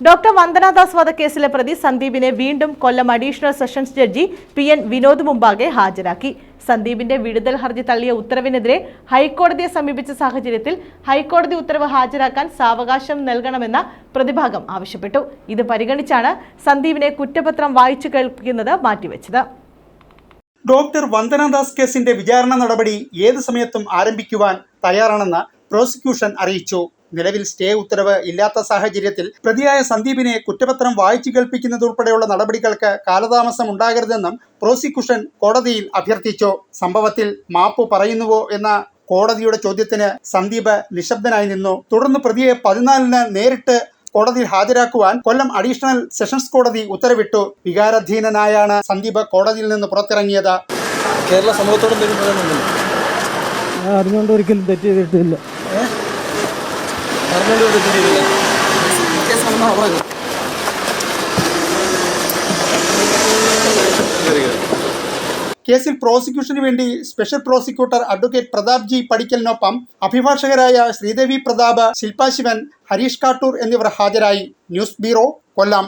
Doctor Vandana Das വധക്കേസിലെ പ്രതി സന്ദീപിനെ വീണ്ടും Kollam additional sessions judge P N Vinod മുമ്പാകെ ഹാജരാക്കി. സന്ദീപിന്റെ വിടുതൽ ഹർജി തള്ളിയ ഉത്തരവിനെതിരെ ഹൈക്കോടതിയെ സമീപിച്ച സാഹചര്യത്തിൽ ഹൈക്കോടതി ഉത്തരവ് ഹാജരാക്കാൻ സാവകാശം നൽകണമെന്ന പ്രതിഭാഗം ആവശ്യപ്പെട്ടു. ഇത് പരിഗണിച്ചാണ് സന്ദീപിനെ കുറ്റപത്രം വായിച്ചു കേൾപ്പിക്കുന്നത് മാറ്റിവെച്ചത്. ഡോക്ടർ വന്ദനദാസ് കേസിന്റെ വിചാരണ നടപടി ഏത് സമയത്തും ആരംഭിക്കുവാൻ തയ്യാറാണെന്ന് പ്രോസിക്യൂഷൻ അറിയിച്ചു. നിലവിൽ സ്റ്റേ ഉത്തരവ് ഇല്ലാത്ത സാഹചര്യത്തിൽ പ്രതിയായ സന്ദീപിനെ കുറ്റപത്രം വായിച്ചു കേൾപ്പിക്കുന്നതുൾപ്പെടെയുള്ള നടപടികൾക്ക് കാലതാമസം ഉണ്ടാകരുതെന്നും പ്രോസിക്യൂഷൻ കോടതിയിൽ അഭ്യർത്ഥിച്ചു. സംഭവത്തിൽ മാപ്പ് പറയുന്നുവോ എന്ന കോടതിയുടെ ചോദ്യത്തിന് സന്ദീപ് നിശബ്ദനായി നിന്നു. തുടർന്ന് പ്രതിയെ പതിനാലിന് നേരിട്ട് കോടതിയിൽ ഹാജരാക്കുവാൻ കൊല്ലം അഡീഷണൽ സെഷൻസ് കോടതി ഉത്തരവിട്ടു. വികാരാധീനനായാണ് സന്ദീപ് കോടതിയിൽ നിന്ന് പുറത്തിറങ്ങിയത്. കേരള സമൂഹത്തോട് അറിഞ്ഞുകൊണ്ട് ഒരിക്കലും തെറ്റ് ചെയ്തിട്ടില്ല. കേസിൽ പ്രോസിക്യൂഷന് വേണ്ടി special prosecutor advocate Pratap G പടിക്കലിനൊപ്പം അഭിഭാഷകരായ ശ്രീദേവി പ്രതാപ് ശില്പാശിവൻ ഹരീഷ് കാട്ടൂർ എന്നിവർ ഹാജരായി. News bureau Kollam.